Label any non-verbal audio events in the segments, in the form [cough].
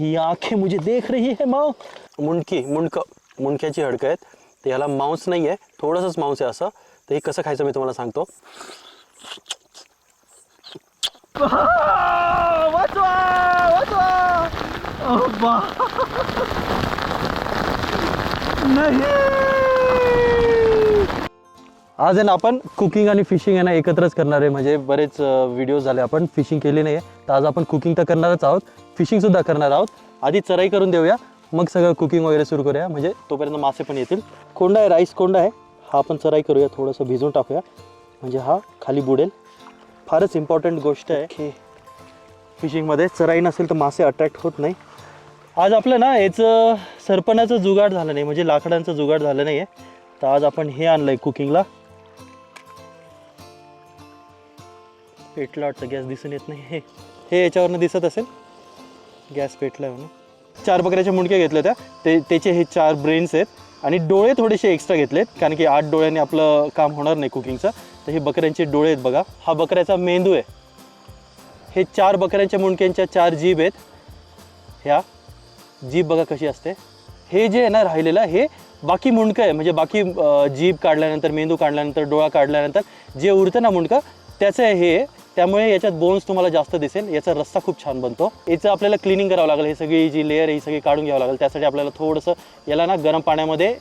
ये आंखें मुझे देख रही है माँ। मुंडकी मुंडक मुंडक्याची हडकं आहेत. तर याला मांस नाही आहे थोडंसंच मांस आहे असं. तर हे कसं खायचं मी तुम्हाला सांगतो. नाही. आज आहे ना आपण कुकिंग आणि फिशिंग आहे ना एकत्रच करणार आहे. म्हणजे बरेच व्हिडिओ झाले आपण. फिशिंग केली नाही आहे तर आज आपण कुकिंग तर करणारच आहोत. फिशिंग सुद्धा करणार आहोत. आधी चराई करून देऊया. मग सगळं कुकिंग वगैरे सुरू करूया. म्हणजे तोपर्यंत मासे पण येतील. कोंडा आहे राईस कोंडा आहे. हा आपण चराई करूया. थोडंसं भिजून टाकूया. म्हणजे हा खाली बुडेल. फारच इम्पॉर्टंट गोष्ट आहे. की फिशिंगमध्ये चराई नसेल तर मासे अट्रॅक्ट होत नाही. आज आपलं ना याचं सरपणाचं जुगाड झालं नाही. म्हणजे लाकडांचं जुगाड झालं नाही आहे तर आज आपण हे आणलं आहे कुकिंगला पेटला वाटतं गॅस दिसून येत नाही. हे हे याच्यावरनं दिसत असेल. गॅस पेटला आहे म्हणून. चार बकऱ्याच्या मुंडक्या घेतल्या होत्या. ते त्याचे हे चार ब्रेन्स आहेत. आणि डोळे थोडेसे एक्स्ट्रा घेतलेत कारण की आठ डोळ्याने आपलं काम होणार नाही कुकिंगचं तर हे बकऱ्यांचे डोळे आहेत बघा. हा बकऱ्याचा मेंदू आहे. हे चार बकऱ्यांच्या मुंडक्यांच्या चार जीभ आहेत. ह्या जीभ बघा कशी असते. हे जे आहे ना राहिलेलं हे बाकी मुंडकं आहे. म्हणजे बाकी जीभ काढल्यानंतर मेंदू काढल्यानंतर डोळा काढल्यानंतर जे उरतं ना मुंडकं त्याचं आहे हे त्यामुळे याच्यात बोन्स तुम्हाला जास्त दिसेल. याचा रस्ता खूप छान बनतो. याचं आपल्याला क्लिनिंग करावं लागेल. हे सगळी जी लेअर ही सगळी काढून घ्यावं लागेल. त्यासाठी आपल्याला थोडंसं याला ना गरम पाण्यामध्ये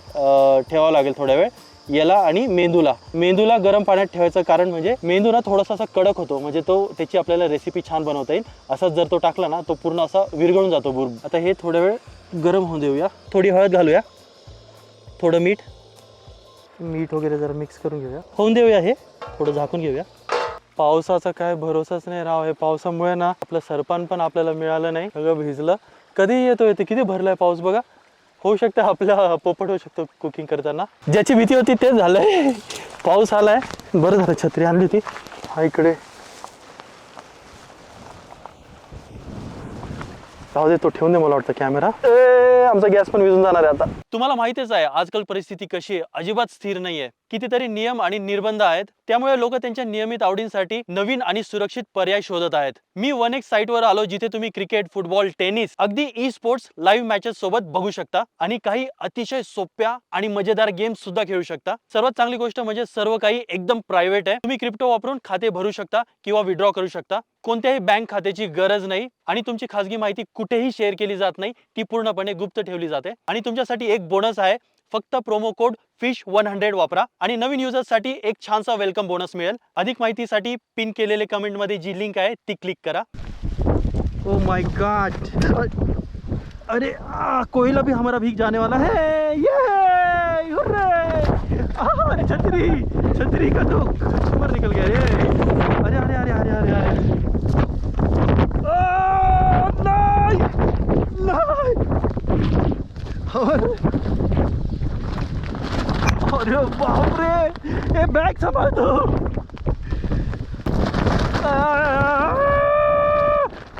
ठेवावं लागेल थोड्या वेळ. याला आणि मेंदूला. मेंदूला गरम पाण्यात ठेवायचं कारण म्हणजे मेंदू ना थोडासा असा कडक होतो. म्हणजे तो त्याची आपल्याला रेसिपी छान बनवता येईल. असाच जर तो टाकला ना तो पूर्ण असा विरघळून जातो बुर. आता हे थोड्या वेळ गरम होऊन देऊया. थोडी हळद घालूया. थोडं मीठ. मीठ वगैरे जरा मिक्स करून घेऊया. होऊन देऊया हे. थोडं झाकून घेऊया. पावसाचा काय भरोसाच नाही राव. हे पावसामुळे ना आपलं सरपान पण आपल्याला मिळालं नाही. सगळं भिजलं. कधी येतो ते किती भरलाय पाऊस बघा. होऊ शकतं आपल्या पोपट होऊ शकतो कुकिंग करताना. ज्याची भीती होती तेच झालंय. पाऊस आलाय. बरं झालं छत्री आणली होती. हा इकडे. राहू दे तो ठेवून दे मला वाटतं कॅमेरा ए आमचा गॅस पण विजून जाणार आहे आता. तुम्हाला माहितीच आहे आजकाल परिस्थिती कशी आहे? अजिबात स्थिर नाहीये. कितीतरी नियम आणि निर्बंध आहेत. त्यामुळे लोक त्यांच्या नियमित आवडींसाठी नवीन आणि सुरक्षित पर्याय शोधत आहेत. मी वन एक साईट वर आलो जिथे तुम्ही क्रिकेट फुटबॉल टेनिस अगदी ई स्पोर्ट्स लाईव्ह मॅचेस सोबत बघू शकता आणि काही अतिशय सोप्या आणि मजेदार गेम्स सुद्धा खेळू शकता. सर्वात चांगली गोष्ट म्हणजे सर्व काही एकदम प्रायव्हेट आहे. तुम्ही क्रिप्टो वापरून खाते भरू शकता किंवा विड्रॉ करू शकता. कोणत्याही बँक खात्याची गरज नाही आणि तुमची खासगी माहिती कुठेही शेअर केली जात नाही ती पूर्णपणे गुप्त ठेवली जाते. आणि तुमच्यासाठी एक बोनस आहे. फक्त promo code fish one hundred वापरा. आणि नवीन युजर्ससाठी एक छानसा वेलकम बोनस मिळेल. अधिक माहितीसाठी पिन केलेले कमेंटमध्ये जी लिंक आहे ती क्लिक करा. ओ माय गॉड अरे आ, कोयला भी हमारा भीग जाने वाला है. ये हुर्रे! अरे छतरी. छतरी का तो कस्टमर निकल गया रे. अरे अरे अरे अरे अरे अरे. आ, नहीं, नाही! अरे बाप रे ये बैग संभाल दो।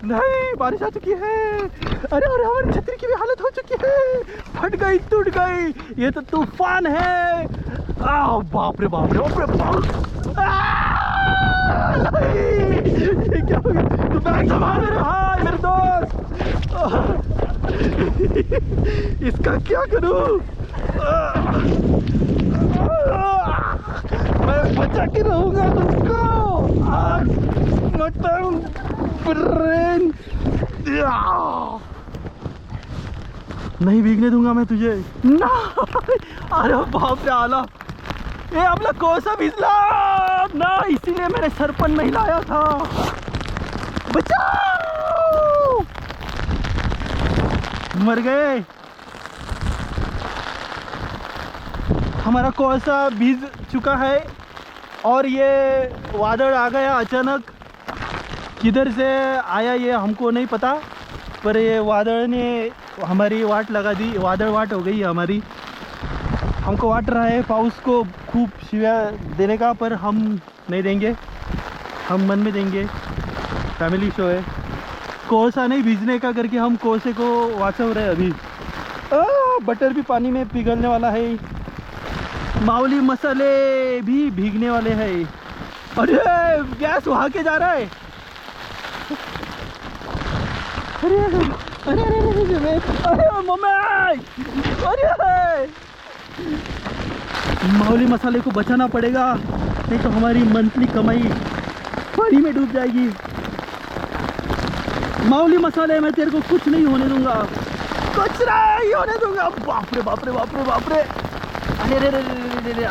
नहीं बारिश आ चुकी है। अरे अरे हमारी छतरी की भी हालत हो चुकी है। फट गई टूट गई। ये तो तूफ़ान है। आ, बाप रे बाप रे बाप रे बाप ये क्या हो गया? तू बैग संभाल मेरे भाई मेरे दोस्त। इसका क्या करूँ? मैं बचा के रहूँगा तुमको। आग ब्रेन नहीं भीगने दूँगा मैं तुझे। ना। अरे बाप रे आला। ये आपला कोसा भिजला ना इसीलिए मैंने सरपन नहीं लाया था। बचाओ। मर गए। हमारा कोसा भीज चुका है और ये वादळ आ गया अचानक। किधर से आया ये हमको नहीं पता पर ये वादळ ने हमारी वाट लगा दी। वादळ वाट हो गई हमारी। हमको वाट रहा है पाउस को खूब शिव्या देने का पर हम नहीं देंगे। हम मन में देंगे। फैमिली शो है। कोसा नहीं भीजने का करके हम कोसे को वाचव रहे अभी। आ, बटर भी पानी में पिघलने वाला है। मावली मसाले भी भीगने वाले हैं अरे गैस वहाँ के जा रहा है। अरे अरे अरे अरे, अरे अरे मम्मी अरे माहौली मसाले को बचाना पड़ेगा नहीं तो हमारी मंथली कमाई पानी में डूब जाएगी। माउली मसाले मैं तेरे को कुछ नहीं होने दूँगा। कुछ नहीं होने दूँगा। बाप रे बाप रे बाप रे बाप रे। अरे रे रे रे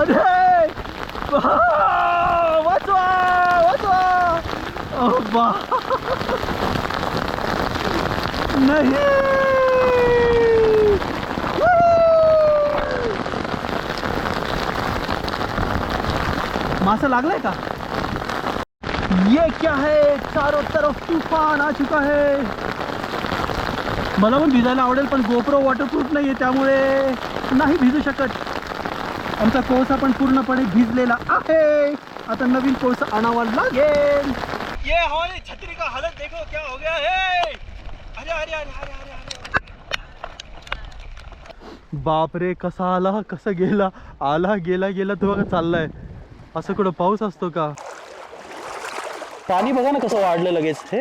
अरे वाचवा वाचवा बा नाही मासा लागलाय का ये क्या है? चारों तरफ तूफान आ चुका है। मला पण भिजायला आवडेल पण गोप्रो वॉटरप्रूफ नाही आहे त्यामुळे नाही भिजू शकत. आमचा कोळसा पण पूर्णपणे भिजलेला आहे. आता नवीन कोळसा आणावा लागेल. ये हमारी छतरी का हालत देखो क्या हो गया है? अरे अरे अरे अरे अरे अरे बाप रे कसा आला कसं गेला? आला गेला गेला तो बघा चाललाय. असं कुठं पाऊस असतो का? पाणी बघा ना कसं वाढलं लगेच ते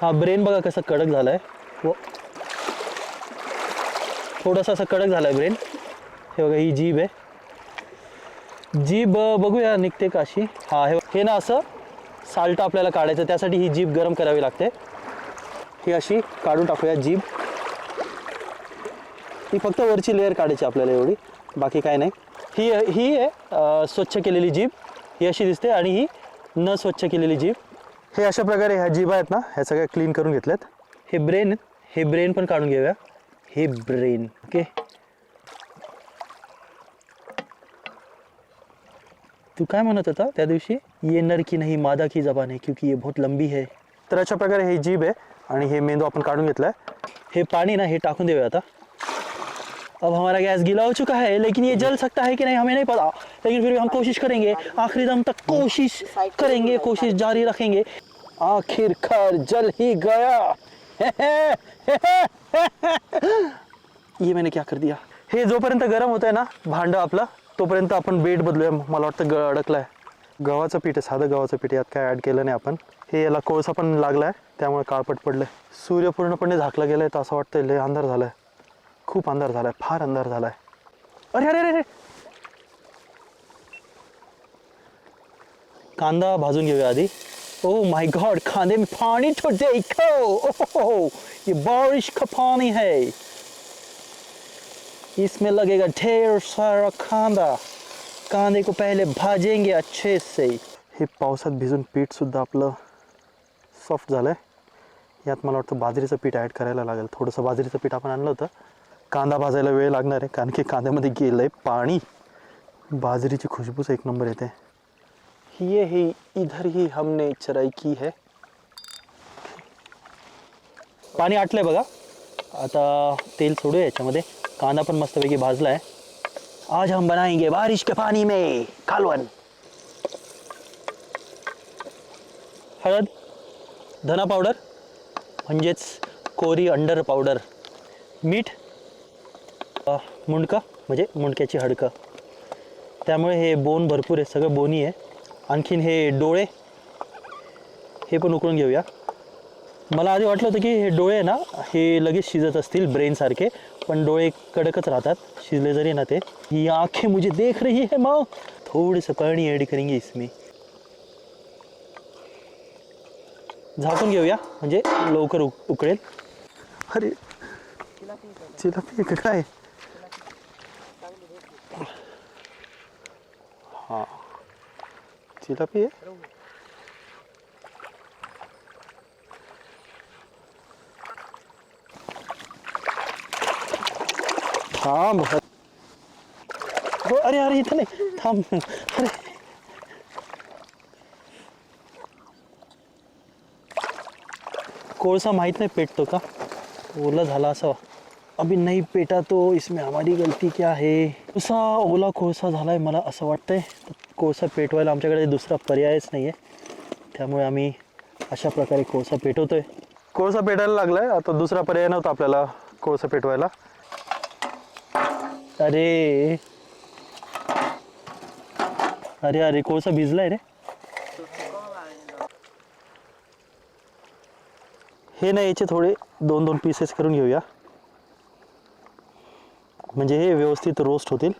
हा ब्रेन बघा कसं कडक झालाय. व हो. थोडंसं असं कडक झालाय ब्रेन हे बघा ही जीभ आहे. जीभ बघूया निघते काशी. हा हे ना असं साल्ट आपल्याला काढायचं त्यासाठी ही जीभ गरम करावी लागते. ही अशी काढून टाकूया जीभ. ही फक्त वरची लेअर काढायची आपल्याला एवढी बाकी काय नाही. ही ही आहे स्वच्छ केलेली जीभ. ही अशी दिसते आणि ही न स्वच्छ केलेली जीभ. हे अशा प्रकारे ह्या जीभ आहेत ना ह्या सगळ्या क्लीन करून घेतल्यात. हे ब्रेन हे ब्रेन पण काढून घेऊया. हे ब्रेन ओके तू काय म्हणत होता त्या दिवशी? ये नर की नाही मादा की जबान आहे क्योंकि ये बहुत लंबी है. तर अशा प्रकारे हे जीभ आहे आणि हे मेंदू आपण काढून घेतलाय. हे पाणी ना हे टाकून देऊया आता. अब हमारा गैस गीला हो चुका है लेकिन ये जल सकता है कि नहीं हमें नहीं पता. लेकिन फिर भी हम कोशिश करेंगे. आखिरी दम तक कोशिश करेंगे कोशिश जारी रखेंगे. आखिरकार जल ही गया। ये मैंने क्या कर दिया? हे जोपर्यंत गरम होत आहे ना भांड आपलं तोपर्यंत आपण बेड बदलूया. मला वाटतं ग अडकलाय. गव्हाचं पीठ आहे साधं गव्हाचं पीठ यात काय ॲड केलं नाही आपण. हे याला कोळसा पण लागलाय त्यामुळे काळपट पडलंय. सूर्य पूर्णपणे झाकला गेलाय तर असं वाटतंय लय अंधार झालाय. खूप अंधार झालाय फार अंधार झालाय. अरे अरे अरे अरे! कांदा भाजून घेऊया आधी. ओ माय गॉड खाने में पानी तो देखो ओहो ये बारिश का पानी है इसमें लगेगा ढेर सारा कांदा कांदे को पहले भाजेंगे अच्छे से हे पावसात भिजून पीठ सुद्धा आपलं सॉफ्ट झालंय यात मला वाटतं बाजरीचं पीठ ॲड करायला लागेल थोडंसं बाजरीचं पीठ आपण आणलं होतं कांदा भाजायला वेळ लागणार आहे कारण की कांद्यामध्ये गेलं आहे पाणी बाजरीची खुशबूच एक नंबर येते ये ही इधर ही हमने चराई की है। पाणी आटलंय बघा। आता तेल सोडूया याच्यामध्ये. कांदा पण मस्तपैकी भाजला आहे. आज हम बनाएँगे बारिश के पानी में कालवन हळद, धना पावडर म्हणजेच कोरी अंडर पावडर मीठ मुंडका, म्हणजे मुंडक्याची हडकं. त्यामुळे हे बोन भरपूर आहे, सगळं बोनी आहे. आणखीन हे डोळे हे पण उकळून घेऊया. मला आधी वाटलं होतं की हे डोळे ना हे लगेच शिजत असतील ब्रेनसारखे पण डोळे कडकच राहतात. शिजले जरी ना ते. ही आंखें मुझे देख रही है माँ. थोड़ी सा ॲड करेंगे इसमें. झाकून घेऊया म्हणजे लवकर उक उकळेल. अरे जिलापी आहे काय? थांब हो अरे अरे इथं नाही थांब अरे। कोळसा माहीत नाही पेटतो का? ओला झाला असावा अभी नहीं पेटा तो इसमें हमारी गलती क्या है? कोळसा ओला कोळसा झाला आहे मला असं वाटतंय। कोळसा पेटवायला आमच्याकडे दुसरा पर्यायच नाही आहे त्यामुळे आम्ही अशा प्रकारे कोळसा पेटवतो आहे कोळसा पेटायला लागला आहे आता दुसरा पर्याय नव्हता आपल्याला कोळसा पेटवायला. अरे. अरे अरे कोळसा भिजलाय रे. हे नाही याचे थोडे दोन दोन पीसेस करून घेऊया. म्हणजे हे व्यवस्थित रोस्ट होतील.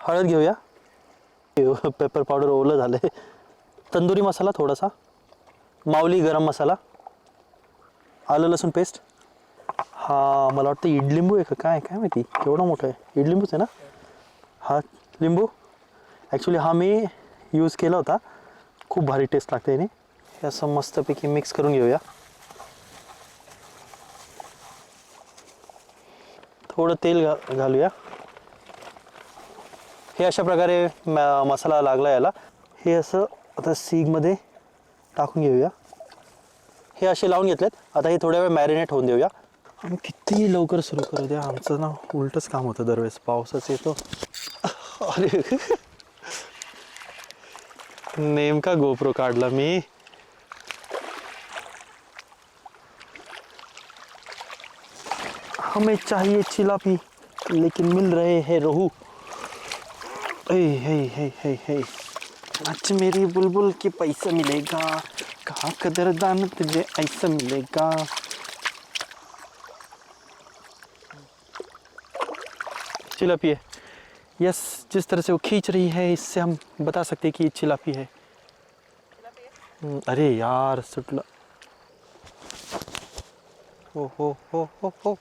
हळद घेऊया. पेपर पावडर ओलं झालं आहे तंदुरी मसाला थोडासा. माऊली गरम मसाला. आलं लसूण पेस्ट हा मला वाटतं इडलिंबू आहे का? काय काय माहिती? केवढा मोठं आहे. इडलिंबूच आहे ना? हा लिंबू. ॲक्च्युली हा मी यूज केला होता. खूप भारी टेस्ट लागते याने. हे असं मस्तपैकी मिक्स करून घेऊया. थोडं तेल घा घालूया. हे अशा प्रकारे म- मसाला लागला याला. हे असं आता सीगमध्ये टाकून घेऊया. हे असे लावून घेतलेत. आता हे थोड्या वेळ मॅरिनेट होऊन देऊया. आम्ही किती लवकर सुरू करू द्या. आमचं ना उलटच काम होतं दरवेळेस. पावसाच येतो. अरे. नेमका गोप्रो काढला मी. हमें चाहिए चिलापी लेकिन मिल रहे हैं रोहू. आज मेरी बुलबुल की पैसा मिलेगा। कहाँ कदरदान तुझे ऐसा मिलेगा? चिलापी है यस जिस तरह से वो खींच रही है इससे हम बता सकते हैं कि ये चिलापी है। हम्म, अरे यार सुटला। हो हो हो हो हो।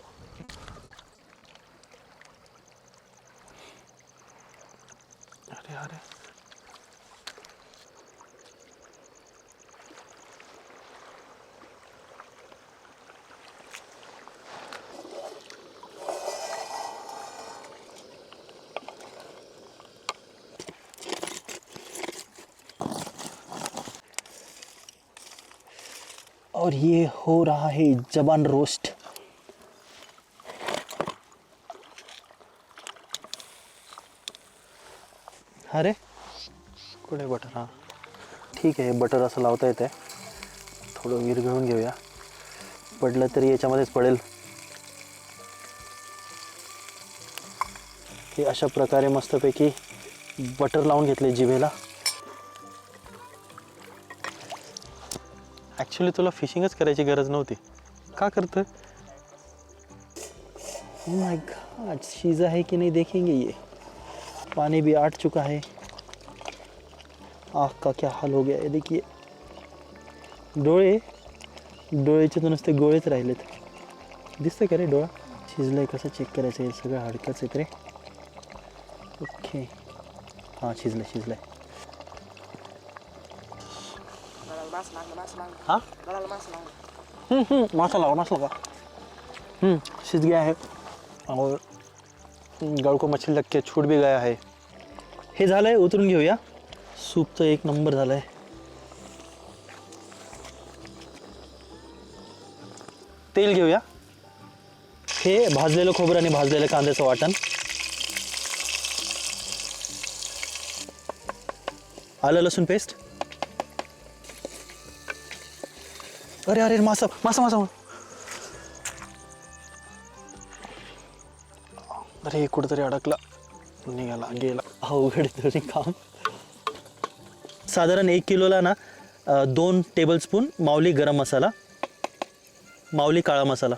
ये हो रहा है जबान रोस्ट। अरे कुठे बटर हां. ठीक आहे बटर असं लावता येतं थोडं विरघळून घेऊया. पडलं तरी याच्यामध्येच पडेल. हे अशा प्रकारे मस्तपैकी बटर लावून घेतले जिभेला. ॲक्च्युली तुला फिशिंगच करायची गरज नव्हती. का करतं माय गॉड oh शीज़ा है कि नहीं देखेंगे ये. पानी भी आट चुका है. आँख का क्या हाल हो गया है? देखिए. डोळे डोळ्याचे तर नुसते गोळेच राहिलेत. दिसतं का रे डोळा? शिजलंय कसं चेक करायचं? हे सगळं हडकंच आहेत रे? ओके हां शिजलं शिजलंय हाँ हम्म, हम्म, मासा लगा मासा लगा हम्म, सीज गया है और गळ को मछली लग के छूट भी गया है हे झालंय उतरून घेऊया सूप तर एक नंबर झालाय तेल घेऊया हे भाजलेलं खोबरं आणि भाजलेलं कांद्याचं वाटण आलं लसूण पेस्ट अरे अरे मासा मासा मासा अरे कुठेतरी अडकला. निघाला गेला. अवघड तरी काम. साधारण एक किलोला ना अ, दोन टेबलस्पून माऊली गरम मसाला माऊली काळा मसाला.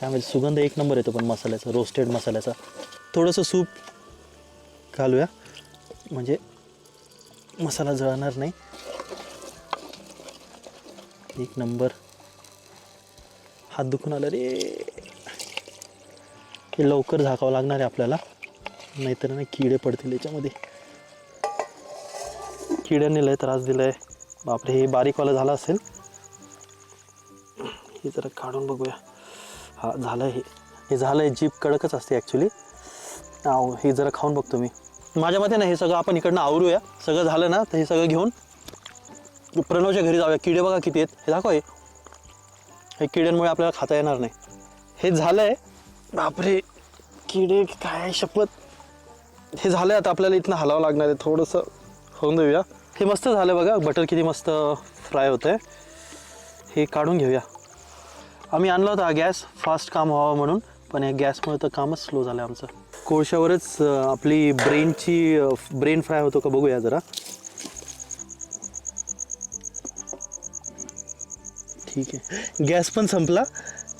त्यामध्ये सुगंध एक नंबर येतो पण मसाल्याचा रोस्टेड मसाल्याचा. थोडंसं सूप घालूया. म्हणजे मसाला जळणार नाही. एक नंबर. हात दुखून आला रे. हे लवकर झाकावं लागणार आहे आपल्याला. नाहीतर ना किडे पडतील याच्यामध्ये. किड्यांनी लय त्रास दिलाय. बापरे हे बारीकवालं झालं असेल. हे जरा काढून बघूया. हा झालं हे. हे झालं आहे जीप कडकच असते ॲक्च्युली हे जरा खाऊन बघतो मी. माझ्या मते ना हे सगळं आपण इकडनं आवरूया. सगळं झालं ना तर हे सगळं घेऊन प्रणवच्या घरी जाऊया. किडे बघा किती आहेत. हे दाखव हे. हे किड्यांमुळे आपल्याला खाता येणार नाही. हे झालं आहे बापरे. किडे काय शपथ. हे झालं आता आपल्याला इथनं हलावं लागणार आहे. थोडंसं होऊन देऊया. हे मस्त झालं बघा. बटर किती मस्त फ्राय होतं आहे हे काढून घेऊया. आम्ही आणला होता गॅस. फास्ट काम व्हावं म्हणून. पण या गॅसमुळे तर कामच स्लो झालं आहे आमचं. कोळशावरच आपली ब्रेनची ब्रेन फ्राय होतो का बघूया जरा. ठीक आहे. गॅस पण संपला.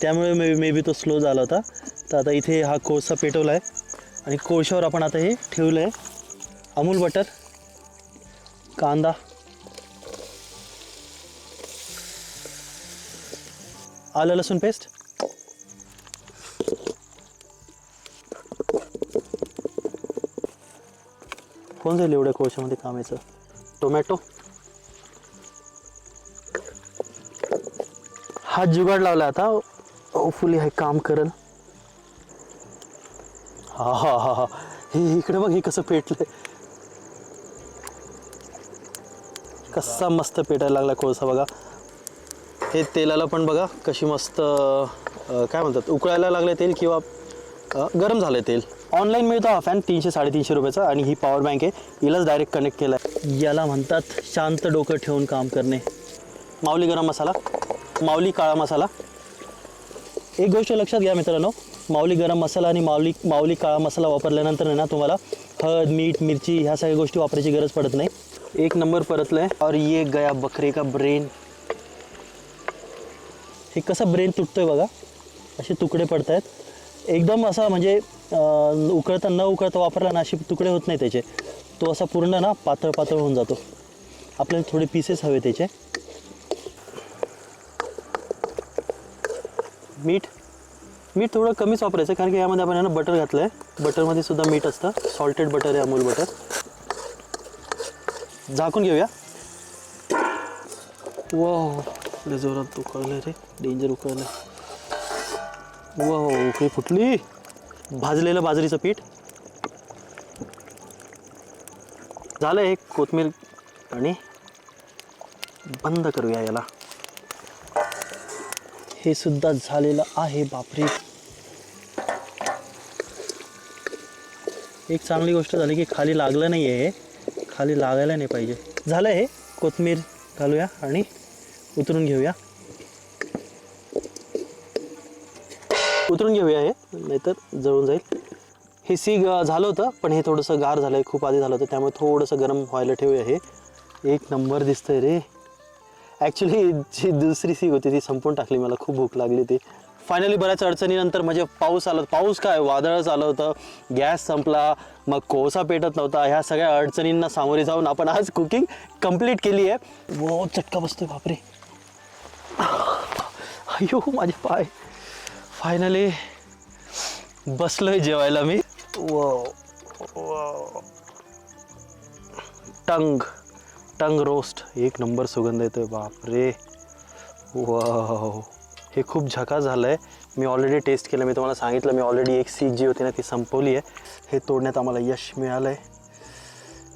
त्यामुळे मे मे बी तो स्लो झाला होता. तर आता इथे हा कोळसा पेटवला आहे आणि कोळशावर आपण आता हे ठेवलं आहे अमूल बटर कांदा. आलं लसूण पेस्ट कोण जाईल एवढ्या कोळशामध्ये कामाचं? टोमॅटो हा जुगाड लावला आता. होपफुली हे काम करेल. हा हा हा हा. हे इकडे बघ हे कसं पेटलंय. कसा मस्त पेटायला लागला कोळसा बघा. हे तेलाला पण बघा कशी मस्त काय म्हणतात उकळायला लागले तेल किंवा गरम झालं तेल. ऑनलाईन मिळतो हा फॅन तीनशे साडेतीनशे रुपयाचा आणि ही पॉवर बँक आहे. हिलाच डायरेक्ट कनेक्ट केला आहे याला म्हणतात शांत डोकं ठेवून काम करणे. माऊली गरम मसाला माऊली काळा मसाला. एक गोष्ट लक्षात घ्या मित्रांनो माऊली गरम मसाला आणि माऊली माऊली काळा मसाला वापरल्यानंतर ना तुम्हाला हळद मीठ मिरची ह्या सगळ्या गोष्टी वापरायची गरज पडत नाही. एक नंबर परतलं आहे और ये गया बकरे का ब्रेन हे कसं ब्रेन तुटतोय बघा. असे तुकडे पडत आहेत एकदम असा म्हणजे उकळता न उकळता वापरला ना असे तुकडे होत नाही त्याचे. तो असा पूर्ण ना पातळ पातळ होऊन जातो. आपल्याला थोडे पीसेस हवे त्याचे. मीठ. मीठ थोडं कमीच वापरायचं कारण की यामध्ये आपण आहे ना बटर घातलं आहे बटरमध्ये सुद्धा मीठ असतं. सॉल्टेड बटर आहे अमूल बटर झाकून घेऊया. वा जोरात उकळलं रे. डेंजर उकळलं वा उकळी फुटली. भाजलेलं बाजरीचं पीठ. झालं हे कोथमीर आणि बंद करूया याला. हे सुद्धा झालेलं आहे बापरे. एक चांगली गोष्ट झाली की खाली लागलं नाही आहे हे. खाली लागायला नाही पाहिजे. झालं हे कोथमीर घालूया आणि उतरून घेऊया. उतरून घेऊया हे. नाहीतर जळून जाईल. हे सी ग- झालं होतं पण हे थोडंसं गार झालं आहे खूप आधी झालं होतं त्यामुळे थोडंसं गरम व्हायला ठेवूया हे. एक नंबर दिसतंय रे. ॲक्च्युली जी दुसरी सीग होती ती संपून टाकली. मला खूप भूक लागली होती. फायनली बऱ्याच अडचणीनंतर म्हणजे पाऊस आला. पाऊस काय? वादळच आलं होतं. गॅस संपला. मग कोळसा पेटत नव्हता. ह्या सगळ्या अडचणींना सामोरे जाऊन आपण आज कुकिंग कंप्लीट केली आहे. वो चटका बसतोय. बापरे. अयो माझे पाय. फायनली बसलोय जेवायला मी. वो टंग टंग रोस्ट एक नंबर सुगंध येतोय बापरे. वाव हे खूप झकास झालं आहे मी ऑलरेडी टेस्ट केलं मी तुम्हाला सांगितलं मी ऑलरेडी एक सीट जी होती ना ती संपवली आहे. हे तोडण्यात आम्हाला यश मिळालं आहे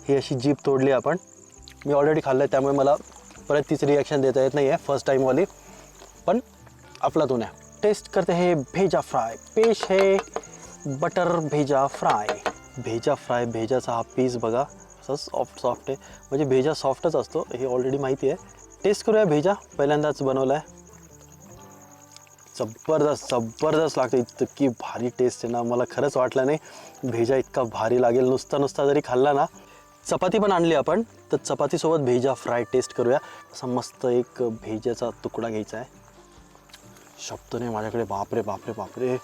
ही अशी जीप तोडली आपण. मी ऑलरेडी खाल्लं आहे त्यामुळे मला परत तीच रिॲक्शन देता येत नाही आहे फर्स्ट टाईमवाली पण अफलातून आहे. टेस्ट करते हैं भेजा फ्राय पेश है बटर भेजा फ्राय भेजा फ्राय भेजाचा हा पीस बघा असं सॉफ्ट सॉफ्ट आहे म्हणजे भेजा सॉफ्टच असतो हे ऑलरेडी माहिती आहे टेस्ट करूया भेजा। पहिल्यांदाच बनवला आहे जबरदस्त जबरदस्त लागते। इतकी भारी टेस्ट आहे ना। मला खरंच वाटलं नाही। भेजा इतका भारी लागेल। नुसता नुसता जरी खाल्ला ना चपाती पण आणली आपण तर चपातीसोबत भेजा फ्राय टेस्ट करूया. असा मस्त एक भेजाचा तुकडा घ्यायचा आहे. शब्द नाही माझ्याकडे. बापरे बापरे बापरे.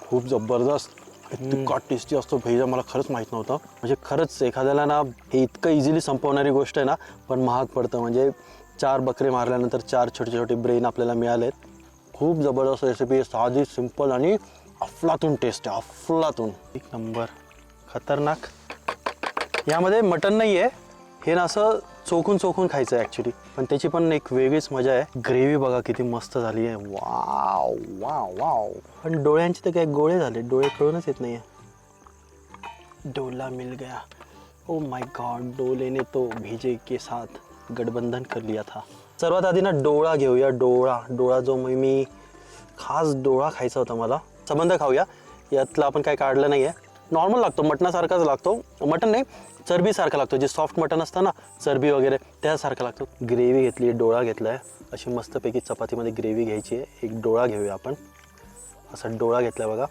खूप जबरदस्त. इतका टेस्टी असतो. भेजा मला खरंच माहीत नव्हतं. म्हणजे खरंच एखाद्याला ना हे इतकं इझिली संपवणारी गोष्ट आहे ना पण महाग पडतं. म्हणजे चार बकरे मारल्यानंतर चार छोटे छोटे ब्रेन आपल्याला मिळाले आहेत खूप जबरदस्त रेसिपी साधी सिंपल आणि अफलातून टेस्ट आहे. अफलातून. एक नंबर. खतरनाक. यामध्ये मटन नाही आहे हे ना असं चोखून चोखून खायचं आहे ॲक्च्युली पण त्याची पण एक वेगळीच मजा आहे. ग्रेव्ही बघा किती मस्त झाली आहे. वाव वाव वाव पण डोळ्यांचे तर काय गोळे झाले. डोळे कळूनच येत नाही आहे डोला मिल गया. Oh ओ माय गॉड डोलेने तो भेजे के साथ गठबंधन कर लिया था. सर्वात आधी ना डोळा घेऊया. डोळा. डोळा जो मी मी खास डोळा खायचा होता मला. संबंध खाऊया. यातला आपण काय काढलं नाही आहे नॉर्मल लागतो. मटणासारखाच लागतो. मटण नाही. चरबीसारखा लागतो. जे सॉफ्ट मटण असतं ना चरबी वगैरे त्यासारखा लागतो. ग्रेव्ही घेतली डोळा घेतला आहे अशी मस्तपैकी चपातीमध्ये ग्रेव्ही घ्यायची आहे. एक डोळा घेऊया आपण. असा डोळा घेतला बघा.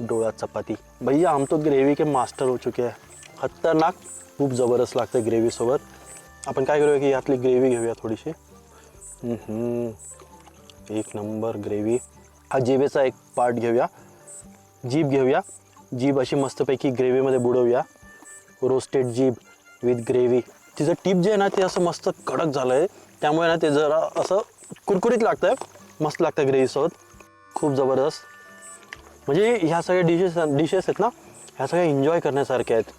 डोळा चपाती. भैया हम तो ग्रेव्ही के मास्टर हो चुके आहे खतरनाक. खूप जबरदस्त लागतं ग्रेव्हीसोबत आपण काय करूया की यातली ग्रेव्ही घेऊया थोडीशी. एक नंबर ग्रेव्ही हा जिभेचा एक पार्ट घेऊया. जीभ घेऊया. जीभ अशी मस्तपैकी ग्रेव्हीमध्ये बुडवूया. रोस्टेड जीभ विथ ग्रेव्ही तिचं टीप जे आहे ना ते असं मस्त कडक झालं आहे त्यामुळे ना ते जरा असं कुरकुरीत लागतं आहे मस्त लागतं ग्रेव्हीसोबत खूप जबरदस्त. म्हणजे ह्या सगळ्या डिशेस डिशेस आहेत ना ह्या सगळ्या एन्जॉय करण्यासारख्या आहेत.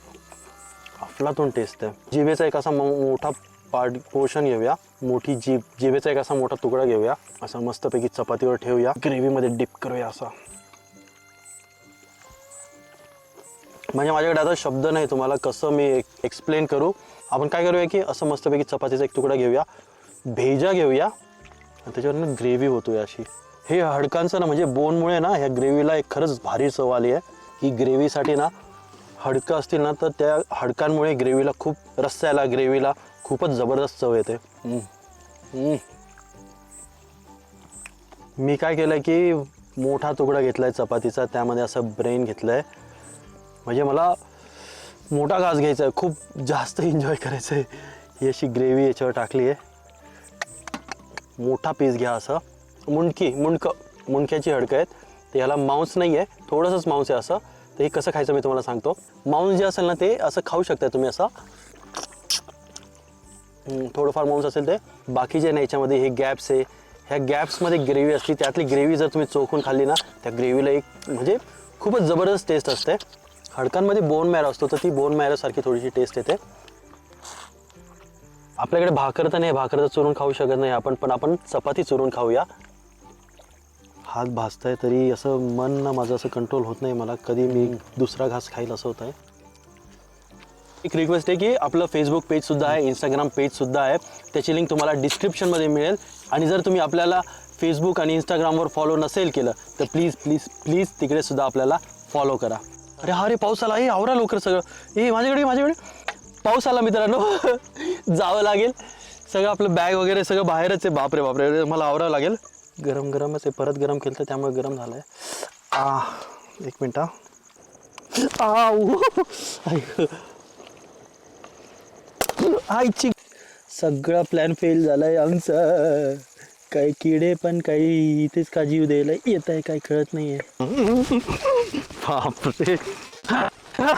अफलातून टेस्ट आहे. जिभेचा एक असा मो- मोठा पार्ट पोर्शन घेऊया. मोठी जीभ. जिभेचा एक असा मोठा तुकडा घेऊया. असा मस्तपैकी चपातीवर ठेवूया. ग्रेव्हीमध्ये डिप करूया असा. म्हणजे माझ्याकडे आता शब्द नाही तुम्हाला कसं मी एक्सप्लेन करू? आपण काय करूया की असं मस्तपैकी चपातीचा एक तुकडा घेऊया भेजा घेऊया आणि त्याच्यावर ग्रेव्ही होतोय अशी. हे हडकांचं ना म्हणजे बोनमुळे ना ह्या ग्रेव्हीला एक खरंच भारी चव आली आहे. ही ग्रेव्हीसाठी ना हडकं असतील ना तर त्या हडकांमुळे ग्रेव्हीला खूप रस्स्याला ग्रेव्हीला खूपच जबरदस्त चव येते. मी काय केलं की मोठा तुकडा घेतलाय चपातीचा त्यामध्ये असं ब्रेन घेतलंय. म्हणजे मला मोठा घास घ्यायचा आहे. खूप जास्त एन्जॉय करायचं आहे ही अशी ग्रेव्ही याच्यावर टाकली आहे. मोठा पीस घ्या असं. मुंडकी मुंडकं मुंडक्याची हडकं आहेत. ते ह्याला मांस नाही आहे थोडंसंच मांस आहे असं. तर हे कसं खायचं मी तुम्हाला सांगतो. मांस जे असेल ना ते असं खाऊ शकता तुम्ही असं. थोडंफार मांस असेल ते. बाकी जे नाही याच्यामध्ये हे गॅप्स आहे. ह्या गॅप्समध्ये ग्रेव्ही असते त्यातली ग्रेव्ही जर तुम्ही चोखून खाल्ली ना त्या ग्रेव्हीला एक म्हणजे खूपच जबरदस्त टेस्ट असते. हडकांमध्ये बोन मॅरो असतो तर ती बोन मॅरोसारखी थोडीशी टेस्ट येते. आपल्याकडे भाकर तर नाही भाकर तर चुरून खाऊ शकत नाही आपण पण आपण चपाती चुरून खाऊया. हात भाजताय तरी असं मन ना माझं असं कंट्रोल होत नाही मला. कधी मी दुसरा घास खाईल असं होत आहे एक रिक्वेस्ट आहे की आपलं फेसबुक पेजसुद्धा आहे इंस्टाग्राम पेजसुद्धा आहे. त्याची लिंक तुम्हाला डिस्क्रिप्शनमध्ये मिळेल. आणि जर तुम्ही आपल्याला फेसबुक आणि इंस्टाग्रामवर फॉलो नसेल केलं तर प्लीज प्लीज प्लीज तिकडेसुद्धा आपल्याला फॉलो करा. अरे हा रे पाऊस आला. हे आवरा लवकर सगळं. ए माझ्याकडे माझ्याकडे. पाऊस आला मित्रांनो. [laughs] जावं लागेल. सगळं आपलं बॅग वगैरे सगळं बाहेरच आहे. बापरे बापरे. मला आवरावं लागेल. गरम गरमच आहे. परत गरम केलं तर त्यामुळे गरम झालं आहे आ एक मिनटं हा. आ आईची सगळा प्लॅन फेल झालाय आमचा. काही किडे पण काही इथेच का जीव द्यायला येत आहे काही कळत नाहीये बापरे